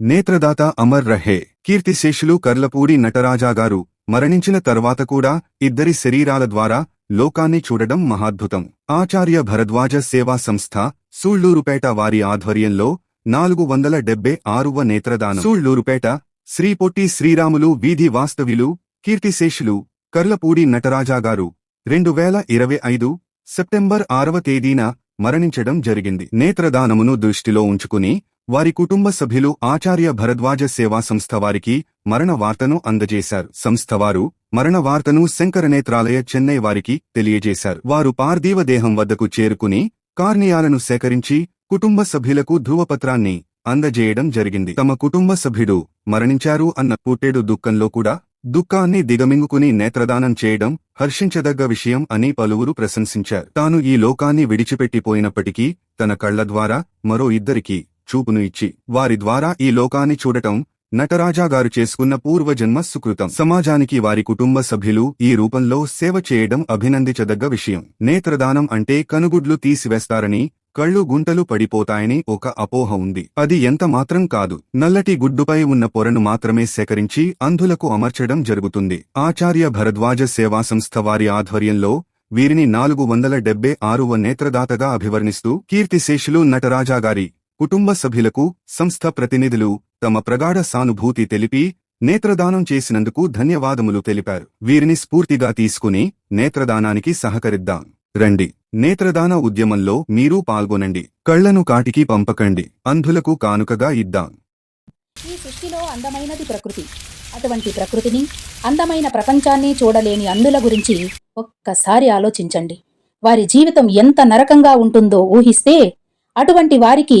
నేత్రదాత అమర్ రహే కీర్తిశేషులు కర్లపూడి నటరాజా గారు మరణించిన తర్వాత కూడా ఇద్దరి శరీరాల ద్వారా లోకాన్ని చూడడం మహాద్భుతం. ఆచార్య భరద్వాజ సేవా సంస్థ సూళ్ళూరుపేట వారి ఆధ్వర్యంలో నాలుగు వందల డెబ్బై ఆరువ నేత్రదానం. సూళ్ళూరుపేట శ్రీ పొట్టి శ్రీరాములు వీధి వాస్తవ్యులు కీర్తిశేషులు కర్లపూడి నటరాజా గారు రెండు వేల ఇరవై ఐదు సెప్టెంబర్ ఆరవ తేదీన మరణించడం జరిగింది. నేత్రదానమును దృష్టిలో ఉంచుకుని వారి కుటుంబ సభ్యులు ఆచార్య భరద్వాజ సేవా సంస్థ వారికి మరణ వార్తను అందజేశారు. సంస్థ వారు మరణ వార్తను శంకరనేత్రాలయ చెన్నై వారికి తెలియజేశారు. వారు పార్థివ దేహం వద్దకు చేరుకుని కార్నియాలను సేకరించి కుటుంబ సభ్యులకు ధృవపత్రాన్ని అందజేయడం జరిగింది. తమ కుటుంబ సభ్యుడు మరణించారు అన్న పుట్టేడు దుఃఖంలో కూడా దుఃఖాన్ని దిగమింగుకుని నేత్రదానం చేయడం హర్షించదగ్గ విషయం అని పలువురు ప్రశంసించారు. తాను ఈ లోకాన్ని విడిచిపెట్టిపోయినప్పటికీ తన కళ్ళ ద్వారా మరో ఇద్దరికి చూపును ఇచ్చి వారి ద్వారా ఈ లోకాన్ని చూడటం నటరాజాగారు చేసుకున్న పూర్వజన్మ సుకృతం సమాజానికి వారి కుటుంబ సభ్యులు ఈ రూపంలో సేవ చేయడం అభినందించదగ్గ విషయం. నేత్రదానం అంటే కనుగుడ్లు తీసివేస్తారని కళ్ళు గుంటలు పడిపోతాయని ఒక అపోహ ఉంది. అది ఎంత మాత్రం కాదు. నల్లటి గుడ్డుపై ఉన్న పొరను మాత్రమే సేకరించి అంధులకు అమర్చడం జరుగుతుంది. ఆచార్య భరద్వాజ సేవా సంస్థ వారి ఆధ్వర్యంలో వీరిని నాలుగు వందల డెబ్బై ఆరువ నేత్రదాతగా అభివర్ణిస్తూ కీర్తిశేషులు నటరాజాగారి కుటుంబ సభ్యులకు సంస్థ ప్రతినిధులు తమ ప్రగాఢ సానుభూతి తెలిపి నేత్రదానం చేసినందుకు ధన్యవాదములు తెలిపారు. వీరిని స్ఫూర్తిగా తీసుకుని నేత్రదానానికి సహకరిద్దాం. రండి. నేత్రదాన ఉద్యమంలో మీరు పాల్గొనండి. కళ్ళను కాటికి పంపకండి. అంధులకు కానుకగా ఇద్దాం. ఈ సృష్టిలో అందమైనది ప్రకృతి. అటువంటి ప్రకృతిని అందమైన ప్రపంచాన్ని చూడలేని అందుల గురించి ఒక్కసారి ఆలోచించండి. వారి జీవితం ఎంత నరకంగా ఉంటుందో ఊహిస్తే అటువంటి వారికి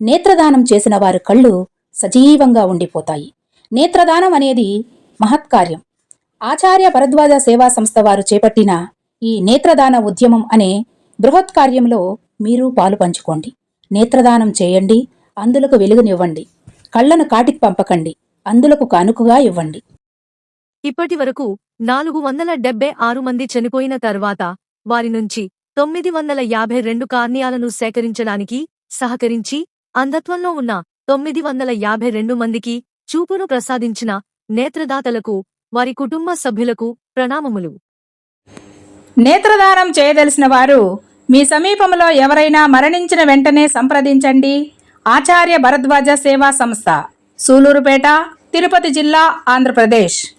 నేత్రదానం చేసిన వారి కళ్ళు సజీవంగా ఉండిపోతాయి. నేత్రదానం అనేది మహత్కార్యం. ఆచార్య భరద్వాజ సేవా సంస్థ వారు చేపట్టిన ఈ నేత్రదాన ఉద్యమం అనే బృహత్ కార్యంలో మీరు పాలు పంచుకోండి. నేత్రదానం చేయండి అందులకు వెలుగునివ్వండి. కళ్ళను కాటికి పంపకండి అందులకు కానుకగా ఇవ్వండి. ఇప్పటి వరకు నాలుగు వందల డెబ్బై ఆరు మంది చనిపోయిన తర్వాత వారి నుంచి తొమ్మిది వందల యాభై రెండు కార్నియాలను సేకరించడానికి సహకరించి అంధత్వంలో ఉన్న తొమ్మిది వందల యాభై రెండు మందికి చూపును ప్రసాదించిన నేత్రదాతలకు వారి కుటుంబ సభ్యులకు ప్రణామములు. నేత్రదానం చేయదలిసిన వారు మీ సమీపంలో ఎవరైనా మరణించిన వెంటనే సంప్రదించండి. ఆచార్య భరద్వాజ సేవా సంస్థ సూలూరుపేట తిరుపతి జిల్లా ఆంధ్రప్రదేశ్.